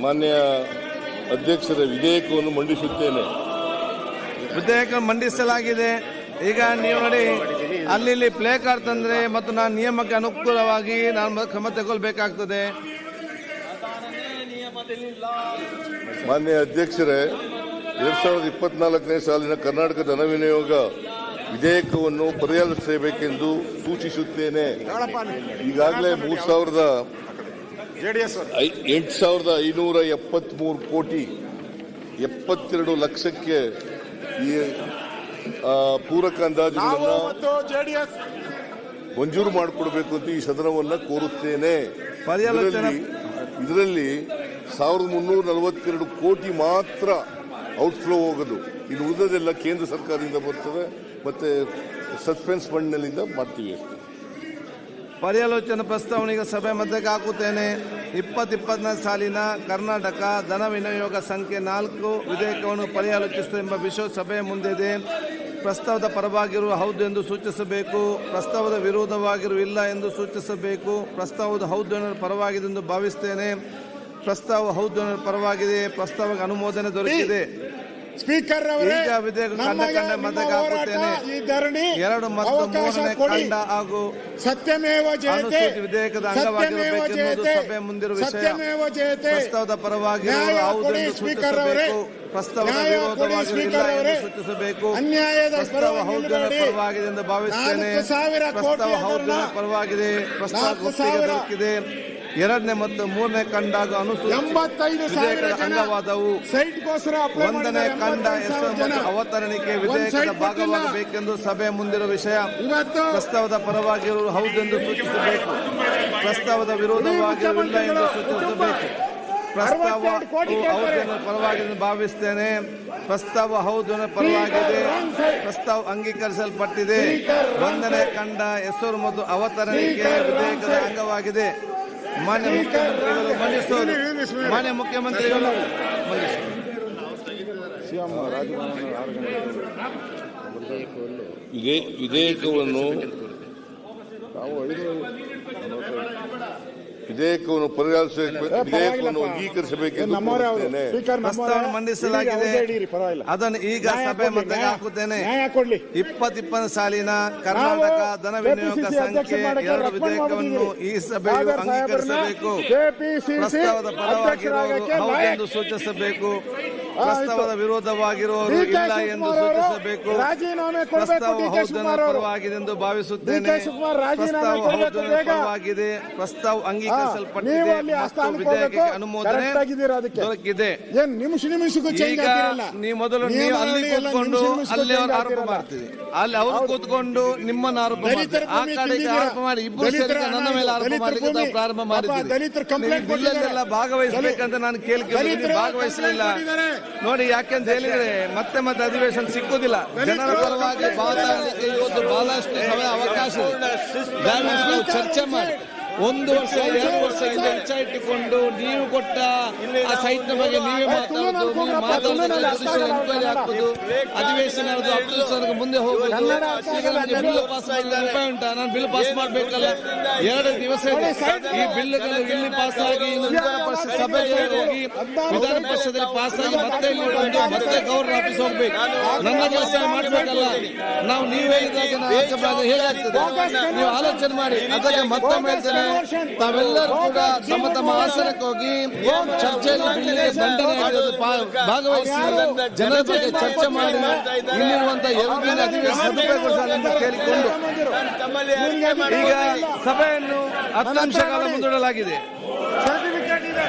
ಮಾನ್ಯ ಅಧ್ಯಕ್ಷರ ವಿಧೇಯಕವನ್ನು ಮಂಡಿಸುತ್ತೇನೆ. ವಿಧೇಯಕ ಮಂಡಿಸಲಾಗಿದೆ. ಈಗ ನೀವು ನೋಡಿ ಅಲ್ಲಿ ಇಲ್ಲಿ ಪ್ಲೇ ಕಾರ್ಡ್ ತಂದ್ರೆ ಮತ್ತು ನಾನು ನಿಯಮಕ್ಕೆ ಅನುಕೂಲವಾಗಿ ನಾನು ಕ್ರಮ ತಗೊಳ್ಬೇಕಾಗ್ತದೆ ಮಾನ್ಯ ಅಧ್ಯಕ್ಷರೇ ಎರಡ್ ಸಾವಿರದ ಇಪ್ಪತ್ನಾಲ್ಕನೇ ಸಾಲಿನ ಕರ್ನಾಟಕ ಧನ ವಿನಿಯೋಗ ವಿಧೇಯಕವನ್ನು ಪರ್ಯಾಲೋಚಿಸಬೇಕೆಂದು ಸೂಚಿಸುತ್ತೇನೆ. ಈಗಾಗಲೇ ಮೂರ್ ಸಾವಿರದ ಎಂಟು ಸಾವಿರದ ಐನೂರ ಎಪ್ಪತ್ಮೂರು ಕೋಟಿ ಎಪ್ಪತ್ತೆರಡು ಲಕ್ಷಕ್ಕೆ ಈ ಪೂರಕ ನಾವು ಅಂದಾಜುಗಳನ್ನು ಮಂಜೂರು ಮಾಡಿಕೊಡ್ಬೇಕು ಅಂತ ಈ ಸದನವನ್ನ ಕೋರುತ್ತೇನೆ. ಪರ್ಯಾಲೋಚನೆ- ಇದರಲ್ಲಿ- ಇದರಲ್ಲಿ ಸಾವಿರದ ಮುನ್ನೂರ ನಲವತ್ತೆರಡು ಕೋಟಿ ಮಾತ್ರ ಔಟ್ಫ್ಲೋ ಹೋಗೋದು. ಇನ್ನು ಉಳಿದದೆಲ್ಲ ಕೇಂದ್ರ ಸರ್ಕಾರದಿಂದ ಬರ್ತದೆ ಮತ್ತೆ ಸಸ್ಪೆನ್ಸ್ ಫಂಡ್ನಲ್ಲಿಂದ ಮಾಡ್ತೀವಿ ಅಷ್ಟೇ. ಪರ್ಯಾಲೋಚನಾ ಪ್ರಸ್ತಾವನೆಗೆ ಸಭೆ ಮಧ್ಯಕ್ಕೆ ಹಾಕುತ್ತೇನೆ. ಇಪ್ಪತ್ತು ಇಪ್ಪತ್ತನೇ ಸಾಲಿನ ಕರ್ನಾಟಕ ಧನ ವಿನಿಯೋಗ ಸಂಖ್ಯೆ ನಾಲ್ಕು ವಿಧೇಯಕವನ್ನು ಪರ್ಯಾಲೋಚಿಸಿದೆ ಎಂಬ ವಿಷಯ ಸಭೆಯ ಮುಂದಿದೆ. ಪ್ರಸ್ತಾವದ ಪರವಾಗಿರುವ ಹೌದು ಎಂದು ಸೂಚಿಸಬೇಕು. ಪ್ರಸ್ತಾವದ ವಿರೋಧವಾಗಿರುವ ಇಲ್ಲ ಎಂದು ಸೂಚಿಸಬೇಕು. ಪ್ರಸ್ತಾವದ ಹೌದು ಎನ್ನುವ ಪರವಾಗಿದೆ ಎಂದು ಭಾವಿಸ್ತೇನೆ ಪ್ರಸ್ತಾವ ಹೌದು ಪರವಾಗಿದೆ. ಪ್ರಸ್ತಾವಕ್ಕೆ ಅನುಮೋದನೆ ದೊರಕಿದೆ ಸ್ಪೀಕರ್ ಅವರೇ. ಈ ಧರಣಿ ಎರಡು ಮತ್ತು ಮೂರನೇ ಕೊಡಿ ಖಂಡ ಹಾಗೂ ಸತ್ಯಮೇವ ಜಯತೆ ವಿಧೇಯಕದ ಸತ್ಯಮೇವ ಅಂಗವಾಗಿರಬೇಕೆನ್ನುವುದು ಮುಂದಿರುವ. ಸತ್ಯಮೇವ ಜಯತೆ ಪ್ರಸ್ತಾವದ ಪರವಾಗಿ ಸ್ಪೀಕರ್ ಅವರೇ ಸೂಚಿಸಬೇಕು ಪ್ರಸ್ತಾವದ ಎಂದು ಸೂಚಿಸಬೇಕು ಅನ್ಯಾಯದ ಪ್ರಸ್ತಾವ. ಪರವಾಗಿದೆ ಎಂದು ಭಾವಿಸುತ್ತೇನೆ ಪ್ರಸ್ತಾವ ಹೌದು ಪರವಾಗಿದೆ ಪ್ರಸ್ತಾವ ಒಪ್ಪಿಗೆ. ದೊರಕಿದೆ ಎರಡನೇ ಮತ್ತು ಮೂರನೇ ಕಂಡಾಗ ಹಾಗೂ ಅನುಸೂಚಿ ಎಂಬತ್ತೈದು ಸಾವಿರ ವಿಧೇಯಕದ ಜನ ಅಂಗವಾದವು. ಒಂದನೇ ಕಂಡ ಅವತರಣಿಕೆ ವಿಧೇಯಕದ. ಭಾಗವಾಗಬೇಕೆಂದು ಸಭೆ ಮುಂದಿರುವ ವಿಷಯ. ಪ್ರಸ್ತಾವದ ಪರವಾಗಿರುವುದು ಹೌದೆಂದು ಸೂಚಿಸಬೇಕು. ಪ್ರಸ್ತಾವದ ವಿರೋಧವಾಗಿರಲಿಲ್ಲ ಎಂದು ಸೂಚಿಸಬೇಕು. ಪ್ರಸ್ತಾವ ಹೌದನ್ನು ಪರವಾಗಿ ಭಾವಿಸ್ತೇನೆ. ಪ್ರಸ್ತಾವ ಹೌದು ಪರವಾಗಿದೆ ಪ್ರಸ್ತಾವ ಅಂಗೀಕರಿಸಲ್ಪಟ್ಟಿದೆ. ಒಂದನೇ ಕಂಡ ಹೆಸರು ಮತ್ತು ಅವತರಣಿಕೆ ವಿಧೇಯಕದ ಅಂಗವಾಗಿದೆ. ಮಾನ್ಯ ಮುಖ್ಯಮಂತ್ರಿಗಳು ಮಂಡಿಸೋದು ಮಾನ್ಯ ಮುಖ್ಯಮಂತ್ರಿಗಳು ಮಂಡಿಸೋದು ನಾವು ವಿಧೇಯಕವನ್ನು ವಿಧೇಯಕವನ್ನು ಪರಿಹರಿಸಬೇಕು ವಿಧೇಯಕವನ್ನು ಅಂಗೀಕರಿಸಬೇಕೆಂದು ಮಂಡಿಸಲಾಗಿದೆ. ಅದನ್ನು ಈಗ ಸಭೆ ಮತ್ತೆ ಹಾಕುತ್ತೇನೆ. ಇಪ್ಪತ್ತಿಪ್ಪತ್ತು ಸಾಲಿನ ಕರ್ನಾಟಕ ಧನ ವಿನಿಯೋಗ ಸಂಖ್ಯೆ ಎರಡು ವಿಧೇಯಕವನ್ನು ಈ ಸಭೆ ಸಭೆಯು ಅಂಗೀಕರಿಸಬೇಕು. ಪ್ರಸ್ತಾವದ ಪರವಾಗಿರುವವರು ಸೂಚಿಸಬೇಕು. ಪ್ರಸ್ತಾವದ ವಿರೋಧವಾಗಿರುವವರು ಇಲ್ಲ ಎಂದು ಸೂಚಿಸಬೇಕು. ರಾಜೀನಾಮೆ. ಪರವಾಗಿದೆ ಎಂದು ಭಾವಿಸುತ್ತೇನೆ. ಪ್ರಸ್ತಾವ. ಪರವಾಗಿದೆ. ಪ್ರಸ್ತಾವ ಅಂಗೀಕರಿಸಲ್ಪಟ್ಟಿದೆ. ಮತ್ತು ವಿಧೇಯಕಕ್ಕೆ ಅನುಮೋದನೆ. ದೊರಕಿದೆ. ಈಗ ನೀವು ಮೊದಲು ನೀವು ಅಲ್ಲಿ ಕೂತ್ಕೊಂಡು ಅಲ್ಲಿ ಅವರು ಆರೋಪ ಮಾಡ್ತೀವಿ ಅಲ್ಲಿ ಅವರು ಕೂತ್ಕೊಂಡು ನಿಮ್ಮನ್ನ ಆರೋಪ ಮಾಡ್ತೀವಿ ಆ ಕಡೆ ಆರೋಪ ಮಾಡಿ ಇಬ್ಬರು ದಲಿತರ ಸೇರಿ ನನ್ನ ಮೇಲೆ ಆರೋಪ ಮಾಡಲಿಕ್ಕೆ ಪ್ರಾರಂಭ ನೀವು ಬಿಲ್ಲಲ್ಲೆಲ್ಲ. ಭಾಗವಹಿಸಬೇಕಂತ ನಾನು ದಲಿತರು ಭಾಗವಹಿಸಲಿಲ್ಲ. ನೋಡಿ ಯಾಕೆಂತ ಹೇಳಿದ್ರೆ ಮತ್ತೆ ಮತ್ತೆ ಅಧಿವೇಶನ ಸಿಕ್ಕುದಿಲ್ಲ. ಜನರ ಪರವಾಗಿ ಇವತ್ತು ಬಹಳಷ್ಟು ಸಮಯ ಅವಕಾಶ ಚರ್ಚೆ ಮಾಡಿ. ಒಂದು ವರ್ಷ ಎರಡು ವರ್ಷದಿಂದ ಇಚ್ಛೆ ಇಟ್ಟುಕೊಂಡು ನೀವು ಕೊಟ್ಟ ಆ ಸೈಟ್ನ ಬಗ್ಗೆ ನೀವೇ ಮಾತಾಡೋದು ನೀವು ಮಾತಾಡೋದು ಎಂಕ್ವೈರಿ ಹಾಕುದು ಅಧಿವೇಶನ ಮುಂದೆ ಹೋಗುದು ಈಗ ನಮಗೆ ಬಿಲ್ ಪಾಸ್ ಆಗಿದೆ ಉಪಾಯ ಉಂಟಾ? ನಾನು ಬಿಲ್ ಪಾಸ್ ಮಾಡ್ಬೇಕಲ್ಲ? ಎರಡು ದಿವಸ ಇದೆ. ಈ ಬಿಲ್ ಇಲ್ಲಿ ಪಾಸ್ ಆಗಿ ಸಭೆ ವಿಧಾನ ಪರಿಷತ್ ಸಭೆಗೆ ಹೋಗಿ ವಿಧಾನ ಪರಿಷತ್ನಲ್ಲಿ ಪಾಸ್ ಆಗಿ ಮತ್ತೆ ಇಲ್ಲಿ ಬಂದು ಮತ್ತೆ ಗವರ್ನರ್ ಆಫೀಸ್ ಹೋಗ್ಬೇಕು. ನನ್ನ ಕೆಲಸ ಮಾಡ್ಬೇಕಲ್ಲ? ನಾವು ನೀವೇ ಇದ್ದಾಗ ಹೇಗಾಗ್ತದೆ? ನೀವು ಆಲೋಚನೆ ಮಾಡಿ. ಅದಕ್ಕೆ ಮತ್ತೊಮ್ಮೆ ಹೇಳ್ತೇನೆ ತಾವೆಲ್ಲರೂ ಕೂಡ ತಮ್ಮ ತಮ್ಮ ಆಸನಕ್ಕೆ ಹೋಗಿ ಚರ್ಚೆಯಲ್ಲಿ ಪಾ- ಭಾಗವಹಿಸಿ ಜನರ ಬಗ್ಗೆ ಚರ್ಚೆ ಮಾಡಿ. ಇಲ್ಲಿರುವಂತಹ ಅಧಿವೇಶನ ಸದುಪಯೋಗಗೊಳಿಸಲೆಂದು ಕೇಳಿಕೊಂಡು ಈಗ ಸಭೆಯನ್ನು ಹತ್ತು ನಿಮಿಷ ಕಾಲ ಮುಂದೂಡಲಾಗಿದೆ. ಸರ್ಟಿಫಿಕೇಟ್ ಇದೆ.